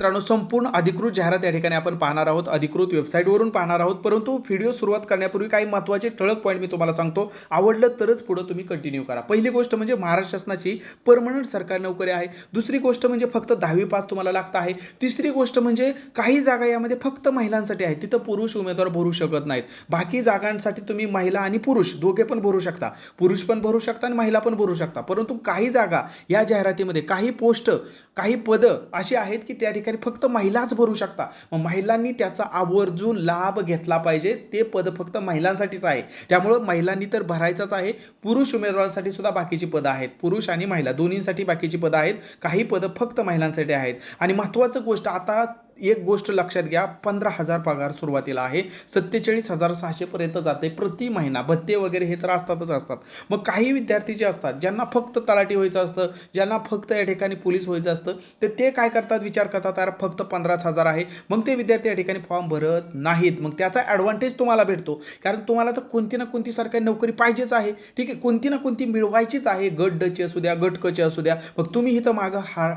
मित्रांनो संपूर्ण अधिकृत जाहिरात या ठिकाणी आपण पाहणार आहोत. अधिकृत वेबसाईटवरून पाहणार आहोत. परंतु व्हिडिओ सुरुवात करण्यापूर्वी काही महत्त्वाचे ठळक पॉईंट मी तुम्हाला सांगतो. आवडलं तरच पुढं तुम्ही कंटिन्यू करा. पहिली गोष्ट म्हणजे महाराष्ट्र शासनाची परमनंट सरकारी नोकरी आहे. दुसरी गोष्ट म्हणजे फक्त दहावी पास तुम्हाला लागत आहे. तिसरी गोष्ट म्हणजे काही जागा यामध्ये फक्त महिलांसाठी आहे. तिथं पुरुष उमेदवार भरू शकत नाहीत. बाकी जागांसाठी तुम्ही महिला आणि पुरुष दोघे पण भरू शकता. पुरुष पण भरू शकता आणि महिला पण भरू शकता. परंतु काही जागा या जाहिरातीमध्ये काही पोस्ट काही पदं अशी आहेत की त्या ठिकाणी फक्त महिलाच भरू शकता. मग महिलांनी त्याचा आवर्जून लाभ घेतला पाहिजे. ते पद फक्त महिलांसाठीच आहे. त्यामुळं महिलांनी तर भरायचंच आहे. पुरुष उमेदवारांसाठी सुद्धा बाकीची पदं आहेत. पुरुष आणि महिला दोन्हींसाठी बाकीची पदं आहेत. काही पदं फक्त महिलांसाठी आहेत. आणि महत्त्वाचं गोष्ट आता एक गोष्ट लक्षात घ्या पंधरा हजार पगार सुरुवातीला आहे सत्तेचाळीस हजार सहाशेपर्यंत जाते प्रति महिना. भत्ते वगैरे हे तर असतातच असतात. मग काही विद्यार्थी जे असतात ज्यांना फक्त तलाठी व्हायचं असतं ज्यांना फक्त या ठिकाणी पोलीस व्हायचं असतं तर ते काय करतात? विचार करतात यार फक्त पंधराच हजार आहे. मग ते विद्यार्थी या ठिकाणी फॉर्म भरत नाहीत. मग त्याचा ॲडव्हान्टेज तुम्हाला भेटतो. कारण तुम्हाला तर कोणती ना कोणती सरकारी नोकरी पाहिजेच आहे. ठीक आहे कोणती ना कोणती मिळवायचीच आहे. गट डची असू द्या गट कची असू द्या. मग तुम्ही इथं मागं हा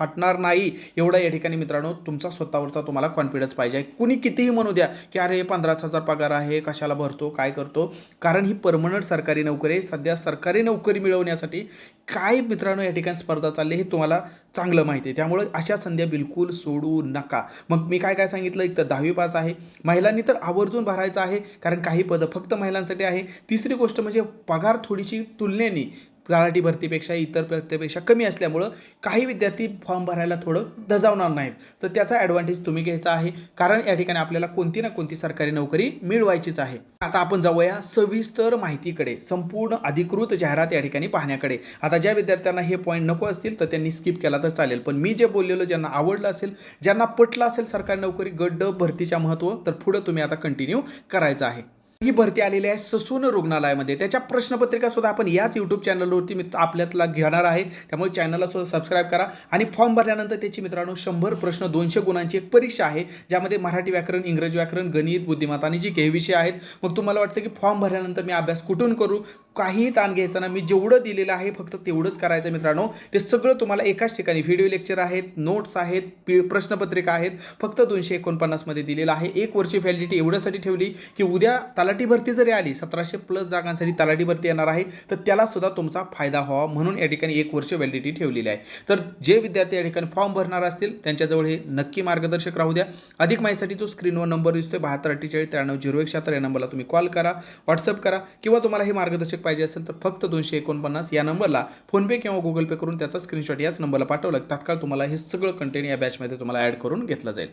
हटणार नाही. एवढा या ठिकाणी मित्रांनो तुमचा स्वतःवरचा तुम्हाला कॉन्फिडन्स पाहिजे. कुणी कितीही म्हणू द्या की अरे पंधराच हजार पगार आहे कशाला भरतो काय करतो? कारण ही परमनंट सरकारी नोकरी आहे. सध्या सरकारी नोकरी मिळवण्यासाठी काय मित्रांनो या ठिकाणी स्पर्धा चालली हे तुम्हाला चांगलं माहिती आहे. त्यामुळे अशा संध्या बिलकुल सोडू नका. मग मी काय काय सांगितलं? एक तर दहावी पास आहे. महिलांनी तर आवर्जून भरायचं आहे कारण काही पदं फक्त महिलांसाठी आहे. तिसरी गोष्ट म्हणजे पगार थोडीशी तुलनेने तलाठी भरतीपेक्षा इतर भरतीपेक्षा कमी असल्यामुळं काही विद्यार्थी फॉर्म भरायला थोडं धजावणार नाहीत. तर त्याचा ॲडव्हान्टेज तुम्ही घ्यायचा आहे. कारण या ठिकाणी आपल्याला कोणती ना कोणती सरकारी नोकरी मिळवायचीच आहे. आता आपण जाऊया सविस्तर माहितीकडे. संपूर्ण अधिकृत जाहिरात या ठिकाणी पाहण्याकडे. आता ज्या विद्यार्थ्यांना हे पॉईंट नको असतील तर त्यांनी स्किप केला तर चालेल. पण मी जे बोललेलो ज्यांना आवडलं असेल ज्यांना पटलं असेल सरकारी नोकरी गड्ड भरतीच्या महत्त्व तर पुढं तुम्ही आता कंटिन्यू करायचं आहे. ही भरती आलेली आहे ससून रुग्णालयामध्ये. त्याच्या प्रश्नपत्रिका सुद्धा आपण याच यूट्यूब चॅनलवरती मी आपल्यातला घेणार आहे. त्यामुळे चॅनलला सुद्धा सबस्क्राईब करा. आणि फॉर्म भरल्यानंतर त्याची मित्रांनो शंभर प्रश्न दोनशे गुणांची एक परीक्षा आहे ज्यामध्ये मराठी व्याकरण इंग्रजी व्याकरण गणित बुद्धिमत्ता आणि जी काही विषय आहेत. मग तुम्हाला वाटतं की फॉर्म भरल्यानंतर मी अभ्यास कुठून करू? काही ताण घ्यायचा ना मी जेवढं दिलेलं आहे फक्त तेवढंच करायचं मित्रांनो. ते सगळं तुम्हाला एकाच ठिकाणी व्हिडिओ लेक्चर आहेत नोट्स आहेत पी प्रश्नपत्रिका आहेत. फक्त दोनशे एकोणपन्नासमध्ये दिलेलं आहे. एक वर्षी व्हॅलिडिटी एवढ्यासाठी ठेवली की उद्या तलाठी भरती जरी आली सतराशे प्लस जागांसाठी तलाठी भरती येणार आहे तर त्याला सुद्धा तुमचा फायदा व्हावा म्हणून या ठिकाणी एक वर्ष व्हॅलिडिटी ठेवलेली आहे. तर जे विद्यार्थी या ठिकाणी फॉर्म भरणार असतील त्यांच्याजवळ हे नक्की मार्गदर्शक राहू द्या. अधिक माहितीसाठी जो स्क्रीनवर नंबर दिसतोय बहात्तर अठ्ठेचाळीस त्र्याण्णव झिरो एक शहात्तर या नंबरला तुम्ही कॉल करा व्हॉट्सअप करा किंवा तुम्हाला हे मार्गदर्शक पाहिजे असेल तर फक्त दोनशे एकोणपन्नास या नंबरला फोनपे किंवा गुगल पे करून त्याचा स्क्रीनशॉट याच नंबरला पाठवलं. तात्काळ तुम्हाला हे सगळं कंटेंट या बॅचमध्ये तुम्हाला ॲड करून घेतलं जाईल.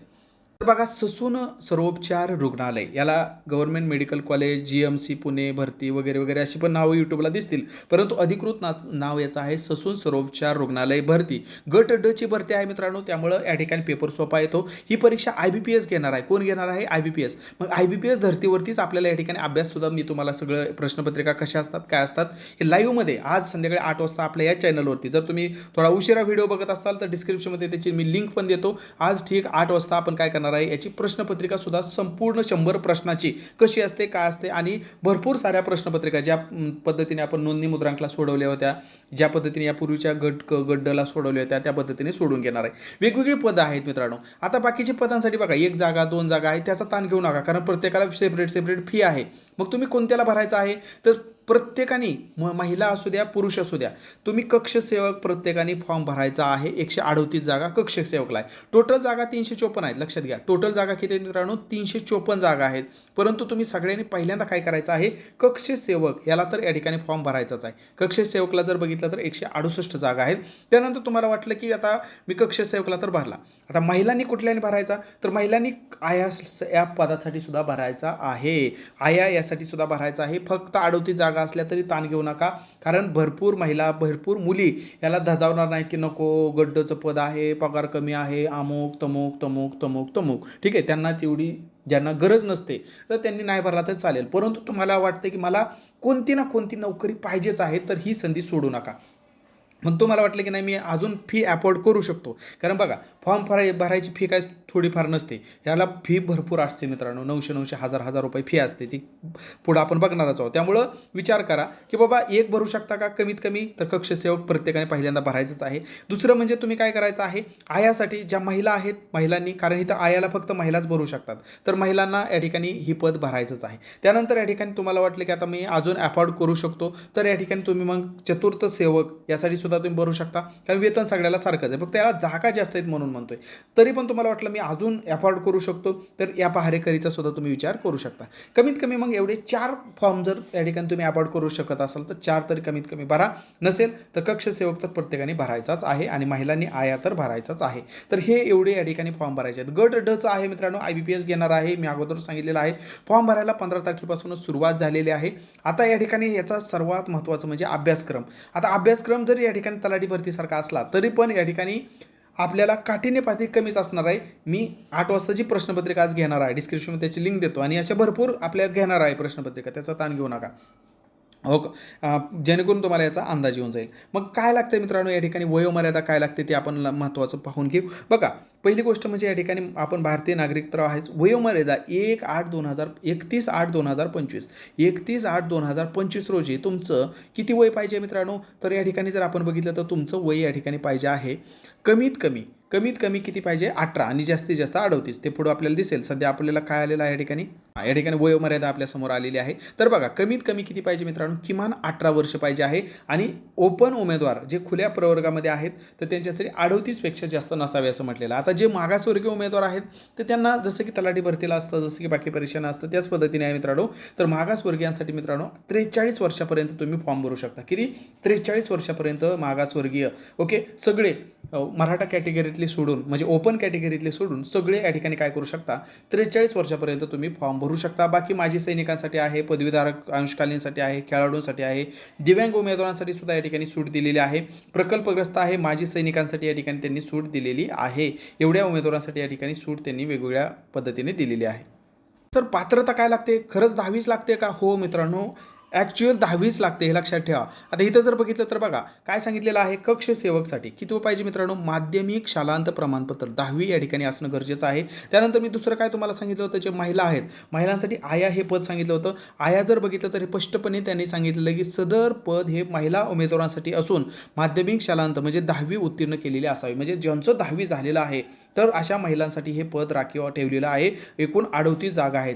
तर बघा ससून सर्वोपचार रुग्णालय याला government medical college G M C Pune भरती वगैरे वगैरे अशी पण नावं यूट्यूबला दिसतील. परंतु अधिकृत नाच नाव याचं आहे ससून सर्वोपचार रुग्णालय भरती. गट ड ची भरती आहे मित्रांनो त्यामुळं या ठिकाणी पेपर सोपा येतो. ही परीक्षा आय बी पी एस घेणार आहे. कोण घेणार आहे? आय बी पी एस मग आय बी पी एस धर्तीवरतीच आपल्याला या ठिकाणी अभ्याससुद्धा मी तुम्हाला सगळं प्रश्नपत्रिका कशा असतात काय असतात हे लाईव्हमध्ये आज संध्याकाळी आठ वाजता आपल्या या चॅनलवरती जर तुम्ही थोडा उशिरा व्हिडिओ बघत असाल तर डिस्क्रिप्शनमध्ये त्याची मी लिंक पण देतो. आज ठीक आठ वाजता आपण काय करणार आहे याची प्रश्नपत्रिका सुद्धा संपूर्ण शंभर प्रश्नाची कशी असते काय असते आणि भरपूर साऱ्या प्रश्नपत्रिका ज्या पद्धतीने आपण नोंदणी मुद्रांकला सोडवल्या होत्या ज्या पद्धतीने या पूर्वीच्या गट क गड्डला सोडवल्या होत्या त्या पद्धतीने सोडून घेणार आहे. वेगवेगळी पदं आहेत मित्रांनो. आता बाकीची पदांसाठी बघा एक जागा दोन जागा आहे त्याचा ताण घेऊ नका कारण प्रत्येकाला सेपरेट सेपरेट फी आहे. मग तुम्ही कोणत्याला भरायचं आहे? तर प्रत्येकाने म महिला असू द्या पुरुष असू द्या तुम्ही कक्षसेवक प्रत्येकाने फॉर्म भरायचा आहे एकशे अडोतीस जागा कक्षसेवकला आहे. टोटल जागा तीनशे चोपन्न आहेत लक्षात घ्या. टोटल जागा किती मित्रांनो? तीनशे चोपन्न जागा आहेत. परंतु तुम्ही सगळ्यांनी पहिल्यांदा काय करायचं आहे? कक्षसेवक याला तर या ठिकाणी फॉर्म भरायचाच आहे. कक्षसेवकला जर बघितलं तर एकशे अडुसष्ट जागा आहेत. त्यानंतर तुम्हाला वाटलं की आता मी कक्षसेवकला तर भरला. आता महिलांनी कुठल्याने भरायचा? तर महिलांनी आया स- या पदासाठी सुद्धा भरायचा आहे. आया यासाठी सुद्धा भरायचा आहे. फक्त अडोतीस जागा असल्या तरी ताण घेऊ नका. कारण भरपूर महिला भरपूर मुली याला धजावणार नाहीत की नको गड्डचं पद आहे पगार कमी आहे अमुक तमुक तमुक तमुक तमुक. ठीक आहे त्यांना तेवढी ज्यांना गरज नसते तर त्यांनी नाही भरला तर चालेल. परंतु तुम्हाला वाटतं की मला कोणती ना कोणती नोकरी पाहिजेच आहे तर ही संधी सोडू नका. मग तुम्हाला वाटलं की नाही मी अजून फी अफोर्ड करू शकतो. कारण बघा फॉर्म भराय भरायची फी काय थोडीफार नसते. याला फी भरपूर असते मित्रांनो. नऊशे नऊशे हजार हजार रुपये फी असते. ती पुढं आपण बघणारच आहोत. त्यामुळं विचार करा की बाबा एक भरू शकता का? कमीत कमी तर कक्षसेवक प्रत्येकाने पहिल्यांदा भरायचंच आहे. दुसरं म्हणजे तुम्ही काय करायचं आहे? आयासाठी ज्या महिला आहेत महिलांनी कारण इथं आयाला फक्त महिलाच भरू शकतात. तर महिलांना या ठिकाणी ही पद भरायचंच आहे. त्यानंतर या ठिकाणी तुम्हाला वाटलं की आता मी अजून अफोर्ड करू शकतो. तर या ठिकाणी तुम्ही मग चतुर्थ सेवक यासाठी सुद्धा तुम्ही भरू शकता. कारण वेतन सगळ्याला सारखंच आहे. फक्त याला जागा जास्त आहेत म्हणून म्हणतोय. तरी पण तुम्हाला वाटलं मी अजून अफोर्ड करू शकतो तर या पहारेकरीचा सुद्धा तुम्ही विचार करू शकता. कमीत कमी मग एवढे चार फॉर्म जर या ठिकाणी तुम्ही अफोर्ड करू शकत असाल तर चार तरी कमीत कमी भरा. नसेल तर कक्ष सेवक तर प्रत्येकाने भरायचाच आहे आणि महिलांनी आया तर भरायचाच आहे. तर हे एवढे या ठिकाणी फॉर्म भरायचे आहेत. गट डचं आहे मित्रांनो. आय बी पी एस घेणार आहे. मी अगोदर सांगितलेलं आहे. फॉर्म भरायला पंधरा तारखेपासूनच सुरुवात झालेली आहे. आता या ठिकाणी याचा सर्वात महत्त्वाचं म्हणजे अभ्यासक्रम. आता अभ्यासक्रम जरी या ठिकाणी तलाठी भरतीसारखा असला तरी पण या ठिकाणी आपल्याला काठीने पातळी कमीच असणार आहे. मी आठ वाजताची प्रश्नपत्रिका आज घेणार आहे. डिस्क्रिप्शनमध्ये त्याची लिंक देतो आणि अशा भरपूर आपल्या घेणार आहे प्रश्नपत्रिका. त्याचा ताण घेऊ नका. ओके जेणेकरून तुम्हाला याचा अंदाज येऊन जाईल. मग काय लागतं मित्रांनो या ठिकाणी वयोमर्यादा काय लागते ते आपण महत्त्वाचं पाहून घेऊ. बघा पहिली गोष्ट म्हणजे या ठिकाणी आपण भारतीय नागरिक तर आहेच. वयोमर्यादा एक आठ दोन हजार एकतीस आठ दोन हजार पंचवीस. एकतीस आठ दोन हजार पंचवीस रोजी तुमचं किती वय पाहिजे मित्रांनो? तर या ठिकाणी जर आपण बघितलं तर तुमचं वय या ठिकाणी पाहिजे आहे. कमीत कमी कमीत कमी किती पाहिजे? अठरा आणि जास्तीत जास्त अडवतीस ते पुढं आपल्याला दिसेल. सध्या आपल्याला काय आलेलं आहे या ठिकाणी? या ठिकाणी वयोमर्यादा आपल्यासमोर आलेली आहे. तर बघा कमीत कमी किती पाहिजे मित्रांनो? किमान अठरा वर्ष पाहिजे आहे. आणि ओपन उमेदवार जे खुल्या प्रवर्गामध्ये आहेत तर त्यांच्यासाठी अडवतीसपेक्षा जास्त नसावे असं म्हटलेलं आता आता जे मागासवर्गीय उमेदवार आहेत ते त्यांना जसं की तलाठी भरतीला असतं जसं की बाकी परीक्षांना असतं त्याच पद्धतीने आहे मित्रांनो. तर मागासवर्गीयांसाठी मित्रांनो त्रेचाळीस वर्षापर्यंत तुम्ही फॉर्म भरू शकता. किती? त्रेचाळीस वर्षापर्यंत मागासवर्गीय. ओके? सगळे मराठा कॅटेगरीतले सोडून म्हणजे ओपन कॅटेगरीतले सोडून सगळे या ठिकाणी काय करू शकता? त्रेचाळीस वर्षापर्यंत तुम्ही फॉर्म भरू शकता. बाकी माजी सैनिकांसाठी आहे पदवीधारक अंशकालीनसाठी आहे खेळाडूंसाठी आहे दिव्यांग उमेदवारांसाठी सुद्धा या ठिकाणी सूट दिलेली आहे. प्रकल्पग्रस्त आहे माजी सैनिकांसाठी या ठिकाणी त्यांनी सूट दिलेली आहे. एवढ्या उमेदवारांसाठी या ठिकाणी सूट त्यांनी वेगवेगळ्या पद्धतीने दिलेली आहे. सर पात्रता काय लागते? खरंच दहावीच लागते का? हो मित्रांनो ॲक्च्युअल दहावीच लागते हे लक्षात ठेवा. आता इथं जर बघितलं तर बघा काय सांगितलेलं आहे? कक्ष सेवकसाठी. किती पाहिजे मित्रांनो? माध्यमिक शालांत प्रमाणपत्र. दहावी या ठिकाणी असणं गरजेचं आहे. त्यानंतर मी दुसरं काय तुम्हाला सांगितलं होतं? जे महिला आहेत. महिलांसाठी आया हे पद सांगितलं होतं. आया जर बघितलं तर हे स्पष्टपणे त्यांनी सांगितलेलं की सदर पद हे महिला उमेदवारांसाठी असून माध्यमिक शालांत म्हणजे दहावी उत्तीर्ण केलेले असावे. म्हणजे ज्यांचं दहावी झालेलं आहे तर अशा महिलांसाठी हे पद राखीव ठेवलेलं आहे. एकूण अडवती जागा आहेत.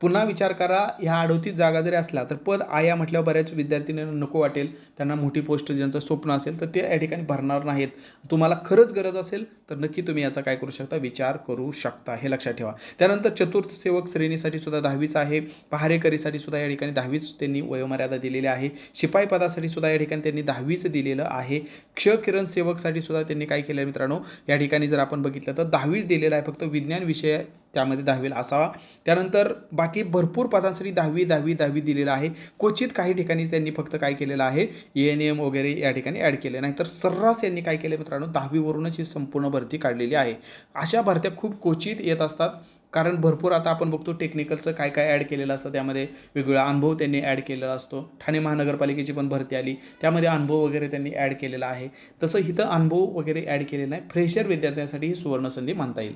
पुन्हा विचार करा ह्या अडोतीस जागा जरी असल्या तर पद आया म्हटल्यावर बऱ्याच विद्यार्थ्यांना नको वाटेल. त्यांना मोठी पोस्ट ज्यांचं स्वप्न असेल तर ते या ठिकाणी भरणार नाहीत. तुम्हाला खरंच गरज असेल तर नक्की तुम्ही याचा काय करू शकता? विचार करू शकता. हे लक्षात ठेवा. त्यानंतर चतुर्थ सेवक श्रेणीसाठी सुद्धा दहावीच आहे. पहारेकरीसाठी सुद्धा या ठिकाणी दहावीच त्यांनी वयोमर्यादा दिलेली आहे. शिपाई पदासाठी सुद्धा या ठिकाणी त्यांनी दहावीच दिलेलं आहे. क्ष किरण सेवकसाठी सुद्धा त्यांनी काय केलं आहे मित्रांनो? या ठिकाणी जर आपण बघितलं तर दहावीच दिलेलं आहे. फक्त विज्ञान विषय त्यामध्ये दहावीला असावा. त्यानंतर बाकी भरपूर पदांसाठी दहावी दहावी दहावी दिलेलं आहे. क्वचित काही ठिकाणी त्यांनी फक्त काय केलेलं आहे? ए एन एम वगैरे या ठिकाणी ॲड केले. नाही तर सर्रास यांनी काय केलं मित्रांनो? दहावीवरूनच ही संपूर्ण भरती काढलेली आहे. अशा भरत्या खूप क्वचित येत असतात. कारण भरपूर आता आपण बघतो टेक्निकलचं काय काय ॲड केलेलं असतं. त्यामध्ये वेगवेगळा अनुभव त्यांनी ॲड केलेला असतो. ठाणे महानगरपालिकेची पण भरती आली. त्यामध्ये अनुभव वगैरे त्यांनी ॲड केलेला आहे. तसं इथं अनुभव वगैरे ॲड केलेला आहे फ्रेशर विद्यार्थ्यांसाठी ही सुवर्णसंधी मानता येईल.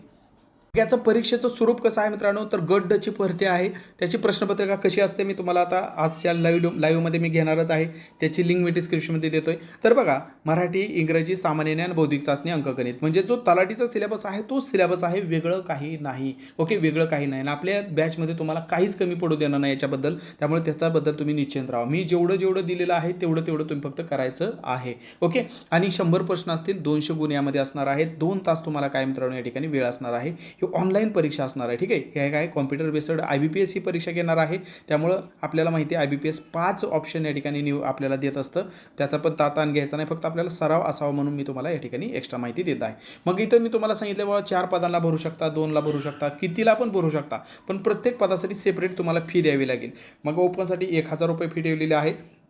याचं परीक्षेचं स्वरूप कसं आहे मित्रांनो? तर गट डची भरती आहे. त्याची प्रश्नपत्रिका कशी असते मी तुम्हाला आता आजच्या लाईव्ह लाईव्हमध्ये मी घेणारच आहे. त्याची लिंक मी डिस्क्रिप्शनमध्ये देतोय. तर बघा मराठी इंग्रजी सामान्य ज्ञान बौद्धिक चाचणी अंकगणित. म्हणजे जो तलाठीचा सिलेबस आहे तोच सिलेबस आहे वेगळं काही नाही. ओके वेगळं काही नाही. आणि आपल्या बॅचमध्ये तुम्हाला काहीच कमी पडू देणार नाही याच्याबद्दल. त्यामुळे त्याच्याबद्दल तुम्ही निश्चिंत राहा. मी जेवढं जेवढं दिलेलं आहे तेवढं तेवढं तुम्ही फक्त करायचं आहे. ओके आणि शंभर प्रश्न असतील दोनशे गुण यामध्ये असणार आहेत. दोन तास तुम्हाला काय मित्रांनो या ठिकाणी वेळ असणार आहे. ही ऑनलाईन परीक्षा असणार आहे. ठीक आहे? हे काय? Computer based I B P S ही परीक्षा घेणार आहे. त्यामुळं आपल्याला माहिती आहे आय बी पी एस पाच ऑप्शन या ठिकाणी निव आपल्याला देत असतं. त्याचा पण तातान घ्यायचा नाही. फक्त आपल्याला सराव असावा म्हणून मी तुम्हाला या ठिकाणी एक्स्ट्रा माहिती देत आहे. मग इथं मी तुम्हाला सांगितलं बाबा चार पदांना भरू शकता दोनला भरू शकता कितीला पण भरू शकता. पण प्रत्येक पदासाठी सेपरेट तुम्हाला फी द्यावी लागेल. मग ओपनसाठी एक हजार रुपये फी ठेवलेली आहे.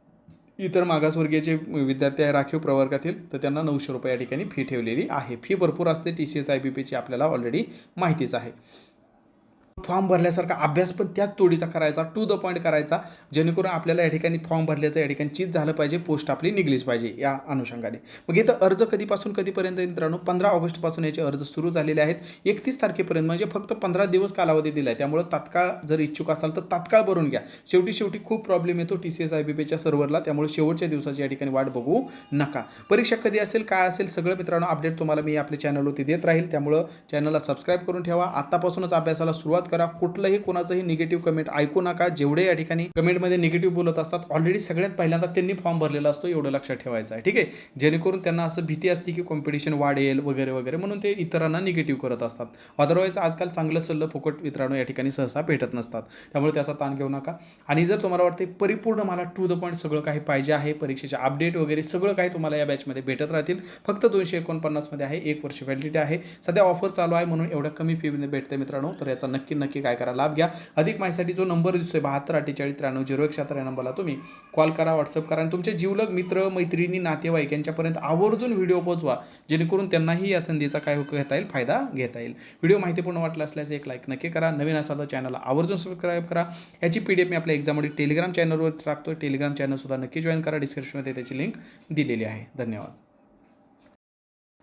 इतर मागासवर्गीयचे विद्यार्थी आहे राखीव प्रवर्गातील तर त्यांना नऊशे रुपये या ठिकाणी फी ठेवलेली आहे. फी भरपूर असते T C S I B पीची आपल्याला ऑलरेडी माहितीच आहे. फॉर्म भरल्यासारखा अभ्यास पण त्याच तोडीचा करायचा टू द पॉईंट करायचा जेणेकरून आपल्याला या ठिकाणी फॉर्म भरल्याचं या ठिकाणी चीज झालं पाहिजे पोस्ट आपली निघलीच पाहिजे या अनुषंगाने. मग इथं अर्ज कधीपासून कधीपर्यंत मित्रांनो? पंधरा ऑगस्टपासून याचे अर्ज सुरू झालेले आहेत. एकतीस तारखेपर्यंत म्हणजे फक्त पंधरा दिवस कालावधी दिला आहे त्यामुळे तात्काळ जर इच्छुक असाल तर तात्काळ भरून घ्या. शेवटी शेवटी खूप प्रॉब्लेम येतो T C S I B पीच्या सर्व्हरला त्यामुळे शेवटच्या दिवसाची या ठिकाणी वाट बघू नका. परीक्षा कधी असेल काय असेल सगळं मित्रांनो अपडेट तुम्हाला मी आपल्या चॅनलवरती देत राहील. त्यामुळं चॅनलला सबस्क्राईब करून ठेवा. आतापासूनच अभ्यासाला सुरुवात करा. कुठलंही कोणाचंही निगेटिव्ह कमेंट ऐकू नका. जेवढे या ठिकाणी कमेंटमध्ये निगेटिव्ह बोलत असतात ऑलरेडी सगळ्यात पहिल्यांदा त्यांनी फॉर्म भरलेला असतो एवढं लक्षात ठेवायचं आहे. ठीक आहे? जेणेकरून त्यांना असं भीती असते की कॉम्पिटिशन वाढेल वगैरे वगैरे म्हणून ते इतरांना निगेटिव्ह करत असतात. अदरवाईज आजकाल चांगलं सल्लं फुकट मित्रांनो या ठिकाणी सहसा भेटत नसतात. त्यामुळे त्याचा ताण घेऊ नका. आणि जर तुम्हाला वाटते परिपूर्ण मला टू द पॉईंट सगळं काही पाहिजे आहे परीक्षेचे अपडेट वगैरे सगळं काही तुम्हाला या बॅचमध्ये भेटत राहतील. फक्त दोनशे एकोणपन्नासमध्ये आहे एक वर्ष व्हॅलिडिटी आहे. सध्या ऑफर चालू आहे म्हणून एवढ्या कमी फीमध्ये भेटते मित्रांनो. तर याचा नक्की नक्की काय करा लाभ घ्या. अधिक माहितीसाठी जो नंबर दिसतोय बहात्तर अठ्ठेचाळीस त्र्याण्णव झिरो एक सत्तर या नंबरला तुम्ही कॉल करा व्हॉट्सअप करा. आणि तुमचे जीवलग मित्र मैत्रिणी नातेवाईक यांच्यापर्यंत आवर्जून व्हिडिओ पोहोचवा जेणेकरून त्यांनाही या संधीचा काय घेता येईल फायदा घेता येईल. व्हिडिओ माहितीपूर्ण वाटला असल्यास एक लाईक नक्की करा. नवीन असाल तर चॅनलला आवर्जून सबस्क्राईब करा. याची पी डी एफ मी आपल्या एक्झाममध्ये टेलिग्राम चॅनलवर टाकतो टेलिग्राम चॅनलसुद्धा नक्की जॉईन करा. डिस्क्रिप्शनमध्ये त्याची लिंक दिलेली आहे. धन्यवाद.